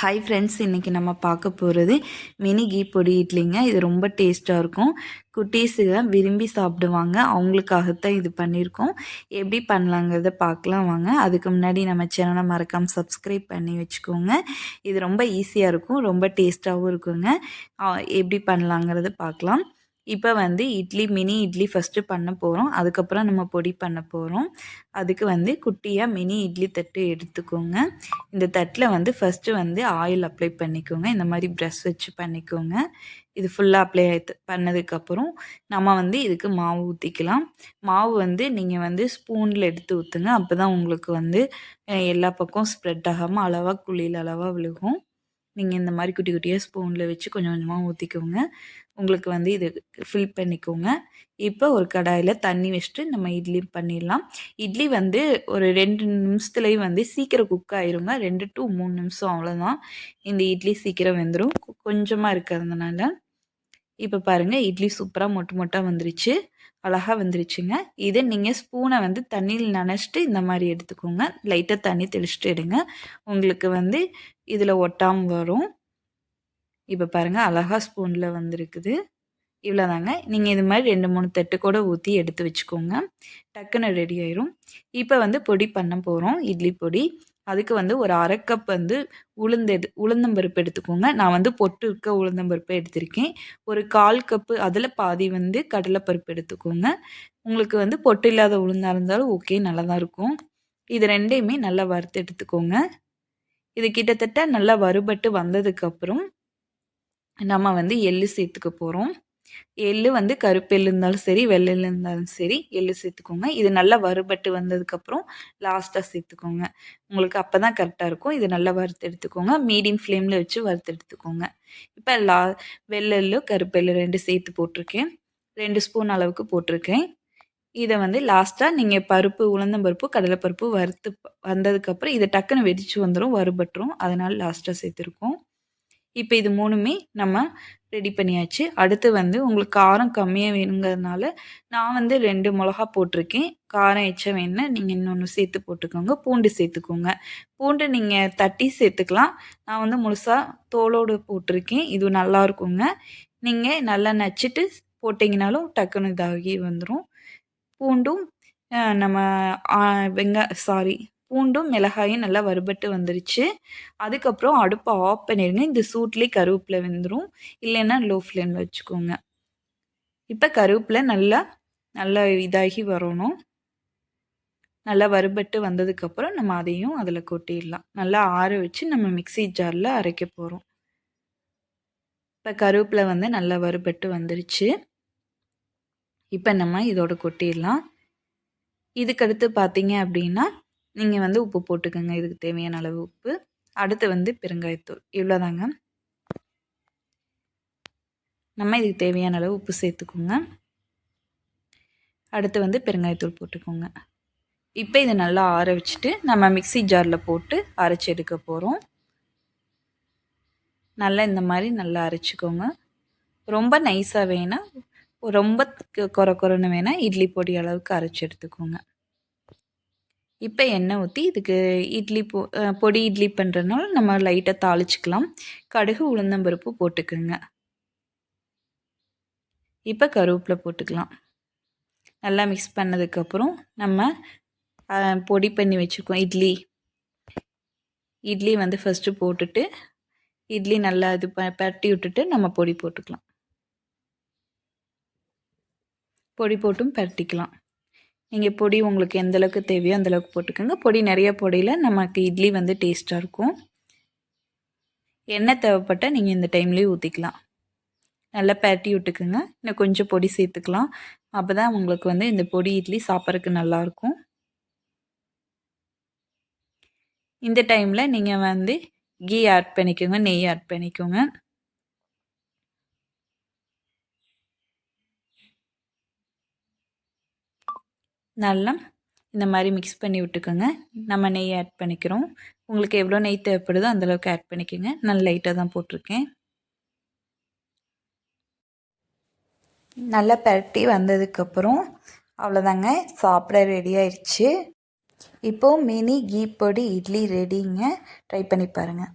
Hi friends இன்றைக்கி நம்ம பார்க்க போகிறது மினி கீ பொடி இட்லிங்க. இது ரொம்ப டேஸ்ட்டாக இருக்கும். குட்டீஸுங்க விரும்பி சாப்பிடுவாங்க. அவங்களுக்காகத்தான் இது பண்ணியிருக்கோம். எப்படி பண்ணலாங்கிறத பார்க்கலாம் வாங்க. அதுக்கு முன்னாடி நம்ம சேனலை மறக்காமல் சப்ஸ்கிரைப் பண்ணி வச்சுக்கோங்க. இது ரொம்ப ஈஸியாக இருக்கும். ரொம்ப டேஸ்ட்டாகவும் இருக்குங்க. எப்படி பண்ணலாங்கிறத பார்க்கலாம். இப்போ வந்து இட்லி மினி இட்லி ஃபஸ்ட்டு பண்ண போகிறோம் அதுக்கப்புறம் நம்ம பொடி பண்ண போகிறோம் அதுக்கு வந்து குட்டியாக மினி இட்லி தட்டு எடுத்துக்கோங்க. இந்த தட்டில் வந்து ஃபஸ்ட்டு வந்து ஆயில் அப்ளை பண்ணிக்கோங்க. இந்த மாதிரி ப்ரெஷ் வச்சு பண்ணிக்கோங்க. இது ஃபுல்லாக அப்ளை பண்ணதுக்கப்புறம் நம்ம வந்து இதுக்கு மாவு ஊற்றிக்கலாம் மாவு வந்து நீங்கள் வந்து ஸ்பூனில் எடுத்து ஊற்றுங்க அப்போ தான் உங்களுக்கு வந்து எல்லா பக்கம் ஸ்ப்ரெட் ஆகாமல் அளவாக குழியில் அளவாக விழுகும். நீங்கள் இந்த மாதிரி குட்டி குட்டியாக ஸ்பூனில் வச்சு கொஞ்சம் கொஞ்சமாக ஊற்றிக்கோங்க உங்களுக்கு வந்து இது ஃபில் பண்ணிக்கோங்க. இப்போ ஒரு கடாயில் தண்ணி வச்சுட்டு நம்ம இட்லி பண்ணிடலாம். இட்லி வந்து ஒரு ரெண்டு நிமிஷத்துலேயும் வந்து சீக்கிரம் குக் ஆயிருங்க. ரெண்டு டு மூணு நிமிஷம் அவ்வளோதான் இந்த இட்லி சீக்கிரம் வெந்துடும் கொஞ்சமாக இருக்கிறதுனால இப்போ பாருங்கள் இட்லி சூப்பராக மொட்டு மொட்டாக வந்துருச்சு. அழகாக வந்துருச்சுங்க. இதை நீங்கள் ஸ்பூனை வந்து தண்ணியில் நனைச்சிட்டு இந்த மாதிரி எடுத்துக்கோங்க. லைட்டாக தண்ணி தெளிச்சிட்டு எடுங்க. உங்களுக்கு வந்து இதில் ஒட்டாமல் வரும். இப்போ பாருங்கள் அழகாக ஸ்பூனில் வந்திருக்குது. இவ்வளோதாங்க நீங்கள் இது மாதிரி ரெண்டு மூணு தட்டு கூட ஊற்றி எடுத்து வச்சுக்கோங்க. டக்குன்னு ரெடி ஆயிரும். இப்போ வந்து பொடி பண்ண போகிறோம் இட்லி பொடி. அதுக்கு வந்து ஒரு அரை கப் வந்து உளுந்து எடு உளுந்தம்பருப்பு எடுத்துக்கோங்க. நான் வந்து பொட்டு இருக்க உளுந்தம்பருப்பு எடுத்திருக்கேன். ஒரு கால் கப்பு அதில் பாதி வந்து கடலைப்பருப்பு எடுத்துக்கோங்க. உங்களுக்கு வந்து பொட்டு இல்லாத உளுந்தாக இருந்தாலும் ஓகே நல்லா தான் இருக்கும். இது ரெண்டையுமே நல்லா வறுத்து எடுத்துக்கோங்க. இது கிட்டத்தட்ட நல்லா வறுபட்டு வந்ததுக்கப்புறம் நம்ம வந்து எள்ளு சேர்த்துக்க போகிறோம் எள்ளு வந்து கருப்பு எள்ளு இருந்தாலும் சரி வெள்ளை எள்ளு இருந்தாலும் சரி எள்ளு சேர்த்துக்கோங்க. இது நல்லா வறுபட்டு வந்ததுக்கப்புறம் லாஸ்ட்டாக சேர்த்துக்கோங்க. உங்களுக்கு அப்போ தான் கரெக்டாக இருக்கும். இது நல்லா வறுத்து எடுத்துக்கோங்க. மீடியம் ஃப்ளேமில் வச்சு வறுத்து எடுத்துக்கோங்க. இப்போ லா வெள்ளெள்ளு கருப்பெள்ளு ரெண்டு சேர்த்து போட்டிருக்கேன். ரெண்டு ஸ்பூன் அளவுக்கு போட்டிருக்கேன். இதை வந்து லாஸ்ட்டாக நீங்கள் பருப்பு உளுந்தம்பருப்பு கடலைப்பருப்பு வறுத்து வந்ததுக்கப்புறம் இதை டக்குன்னு வெடிச்சு வந்துடும் வறுபட்டுரும். அதனால் லாஸ்ட்டாக சேர்த்துருக்கோம். இப்போ இது மூணுமே நம்ம ரெடி பண்ணியாச்சு. அடுத்து வந்து உங்களுக்கு காரம் கம்மியாக வேணுங்கிறதுனால நான் வந்து ரெண்டு மிளகா போட்டிருக்கேன். காரம் எச்சம் வேணுன்னா நீங்கள் இன்னொன்று சேர்த்து போட்டுக்கோங்க. பூண்டு சேர்த்துக்கோங்க. பூண்டு நீங்கள் தட்டி சேர்த்துக்கலாம். நான் வந்து முழுசாக தோலோடு போட்டிருக்கேன். இது நல்லா இருக்குங்க. நீங்கள் நல்லா நச்சுட்டு போட்டிங்கனாலும் டக்குன்னு இதாகி வந்துடும் பூண்டும் நம்ம வெங்க சாரி பூண்டும் மிளகாயும் நல்லா வறுபட்டு வந்துருச்சு. அதுக்கப்புறம் அடுப்பை ஆஃப் பண்ணிடுங்க இந்த சூட்லேயே கருவேப்பிலை வெந்துடும் இல்லைன்னா லோ ஃப்ளேமில் வச்சுக்கோங்க. இப்போ கருவேப்பிலை நல்லா நல்லா இதாகி வரணும். நல்லா வறுபட்டு வந்ததுக்கப்புறம் நம்ம அதையும் அதில் கொட்டிடலாம். நல்லா ஆற வச்சு நம்ம மிக்ஸி ஜாரில் அரைக்க போகிறோம் இப்போ கருவேப்பிலை வந்து நல்லா வறுபட்டு வந்துருச்சு. இப்போ நம்ம இதோட கொட்டிடலாம். இதுக்கடுத்து பார்த்தீங்க அப்படின்னா நீங்கள் வந்து உப்பு போட்டுக்கோங்க. இதுக்கு தேவையான அளவு உப்பு. அடுத்து வந்து பெருங்காயத்தூள். இவ்வளோதாங்க. நம்ம இதுக்கு தேவையான அளவு உப்பு சேர்த்துக்கோங்க. அடுத்து வந்து பெருங்காயத்தூள் போட்டுக்கோங்க. இப்போ இதை நல்லா ஆற வச்சுட்டு நம்ம மிக்ஸி ஜாரில் போட்டு அரைச்சி எடுக்க போகிறோம் நல்லா இந்த மாதிரி நல்லா அரைச்சிக்கோங்க. ரொம்ப நைஸாக வேணால் ரொம்ப கொர கொரன்னு வேணால் இட்லி பொடி அளவுக்கு அரைச்சி எடுத்துக்கோங்க. இப்போ எண்ணெய் ஊற்றி இதுக்கு இட்லி பொ பொடி இட்லி பண்ணுறதுனால நம்ம லைட்டாக தாளிச்சுக்கலாம். கடுகு உளுந்தம்பருப்பு போட்டுக்கோங்க. இப்போ கருவேப்பிலை போட்டுக்கலாம். நல்லா மிக்ஸ் பண்ணதுக்கப்புறம் நம்ம பொடி பண்ணி வச்சுருக்கோம் இட்லி. இட்லி வந்து ஃபஸ்ட்டு போட்டுட்டு இட்லி நல்லா இது ப பரட்டி விட்டுட்டு நம்ம பொடி போட்டுக்கலாம். பொடி போட்டும் பரட்டிக்கலாம். நீங்கள் பொடி உங்களுக்கு எந்த அளவுக்கு தேவையோ அந்த அளவுக்கு போட்டுக்கோங்க. பொடி நிறைய பொடியில் நமக்கு இட்லி வந்து டேஸ்ட்டாக இருக்கும். எண்ணெய் தேவைப்பட்டால் நீங்கள் இந்த டைம்லேயே ஊற்றிக்கலாம் நல்லா பரட்டி விட்டுக்குங்க. இன்னும் கொஞ்சம் பொடி சேர்த்துக்கலாம். அப்போ தான் உங்களுக்கு வந்து இந்த பொடி இட்லி சாப்பிட்றதுக்கு நல்லாயிருக்கும் இந்த டைமில் நீங்கள் வந்து கீ ஆட் பண்ணிக்கோங்க நெய் ஆட் பண்ணிக்கோங்க. நல்லா இந்த மாதிரி மிக்ஸ் பண்ணி விட்டுக்கோங்க. நம்ம நெய் ஆட் பண்ணிக்கிறோம். உங்களுக்கு எவ்வளோ நெய் தேவைப்படுதோ அந்தளவுக்கு ஆட் பண்ணிக்கோங்க. நான் லைட்டாக தான் போட்டிருக்கேன். நல்லா பரட்டி வந்ததுக்கப்புறம் அவ்வளோதாங்க சாப்பிட ரெடி ஆயிடுச்சு இப்போது மினி கீ பொடி இட்லி ரெடிங்க ட்ரை பண்ணி பாருங்கள்